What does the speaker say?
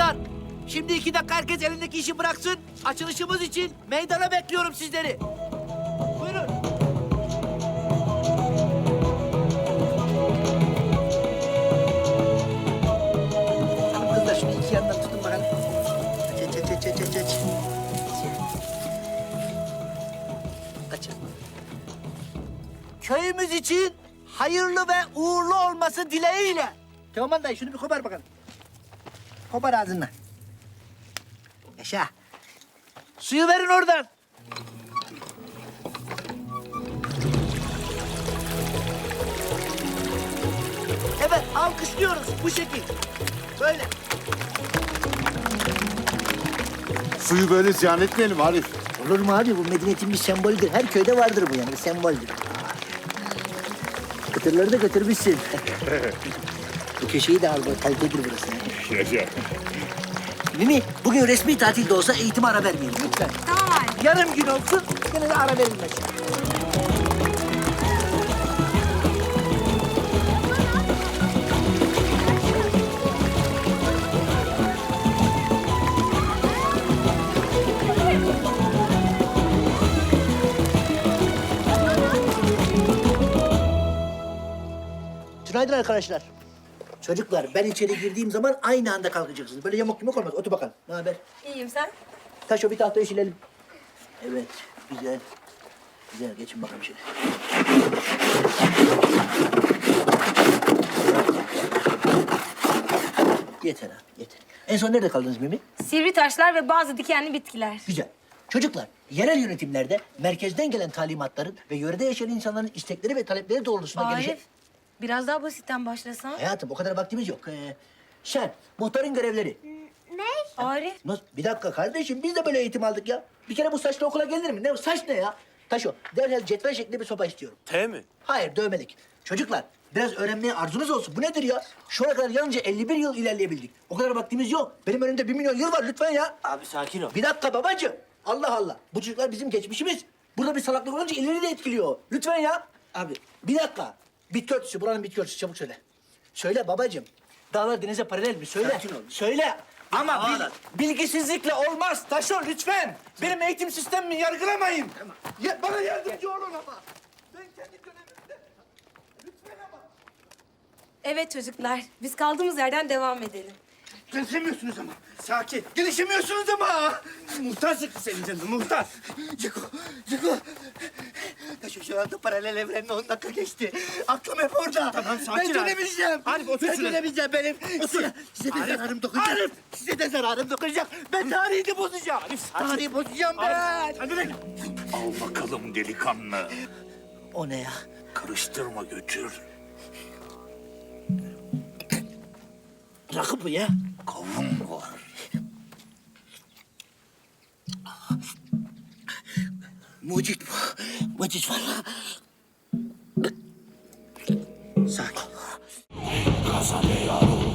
Arkadaşlar şimdi iki dakika herkes elindeki işi bıraksın. Açılışımız için meydana bekliyorum sizleri. Buyurun. Tamam kızlar şunu iki yandan tutun bakalım. Aç aç aç aç aç. Açın. Köyümüz için hayırlı ve uğurlu olması dileğiyle. Teoman dayı şunu bir kopar bakalım. Kopar ağzından. Yaşa. Suyu verin oradan. Evet, alkışlıyoruz bu şekil. Böyle. Suyu böyle ziyan etmeyelim Arif. Olur mu abi? Bu medeniyetin bir sembolüdür. Her köyde vardır bu yani, bir semboldür. Kıtırları da götürmüşsün. bu köşeyi de al, bu kalitedir burası. Yaşa. Mimi, bugün resmi tatilde olsa eğitime ara vermeyelim lütfen. Tamam abi. Yarım gün olsun, yine de ara verilmez. Günaydın arkadaşlar. Çocuklar ben içeri girdiğim zaman aynı anda kalkacaksınız. Böyle yamuk yumuk olmaz. Otur bakalım. Ne haber? İyiyim sen? Taşo bir tahtayı silelim. Evet, güzel. Güzel, geçin bakalım şöyle. Yeter ha, yeter. En son nerede kaldınız Mimi? Sivri taşlar ve bazı dikenli bitkiler. Güzel. Çocuklar, yerel yönetimlerde merkezden gelen talimatların ve yörede yaşayan insanların istekleri ve talepleri doğrultusunda gelişen... Biraz daha basitten başlasan. Hayatım, o kadar vaktimiz yok. Ee, sen, muhtarın görevleri. Arif, Nasıl? Bir dakika kardeşim, biz de böyle eğitim aldık ya. Bir kere bu saçla okula gelir mi? Ne saç ne ya? Taşo, derhal cetvel şeklinde bir sopa istiyorum. T mi? Hayır, dövmelik. Çocuklar, biraz öğrenmeye arzunuz olsun. Bu nedir ya? Şu ana kadar yalnızca 51 yıl ilerleyebildik. O kadar vaktimiz yok. Benim önümde bir milyon yıl var lütfen ya. Abi sakin ol. Bir dakika babacığım. Allah Allah. Bu çocuklar bizim geçmişimiz. Burada bir salaklık olunca ileri de etkiliyor. Lütfen ya. Abi bir dakika. Bitki örtüsü, buranın bitki örtüsü. Çabuk söyle. Söyle babacığım. Dağlar denize paralel mi? Söyle. Söyle. Ama bil- bilgisizlikle olmaz. Taşo lütfen. Benim eğitim sistemimi yargılamayın. Ya, bana yardımcı olun ama. Ben kendi dönemimde. Lütfen ama. evet çocuklar. Biz kaldığımız yerden devam edelim. Gelişemiyorsunuz ama. Sakin. Gelişemiyorsunuz ama. Muhtar sıkı senin canın muhtar. Ceko, Ceko. Taşo şu anda paralel evrenle 10 dakika geçti. Aklım hep orada. Tamam, sakin Ben Arif. dönemeyeceğim. Arif, otur Ben şuraya. dönemeyeceğim benim. Otur. Size, size de Arif, zararım dokunacak. Arif. Size de zararım dokunacak. Ben tarihini bozacağım. Arif, sakin. Tarihi bozacağım ben. Hadi lan. Al bakalım delikanlı. O ne ya? Karıştırma götür. Rakı bu ya. Kavun var. Mucit bu. Mucit var. Sakin. Kazanıyor, kazanıyor.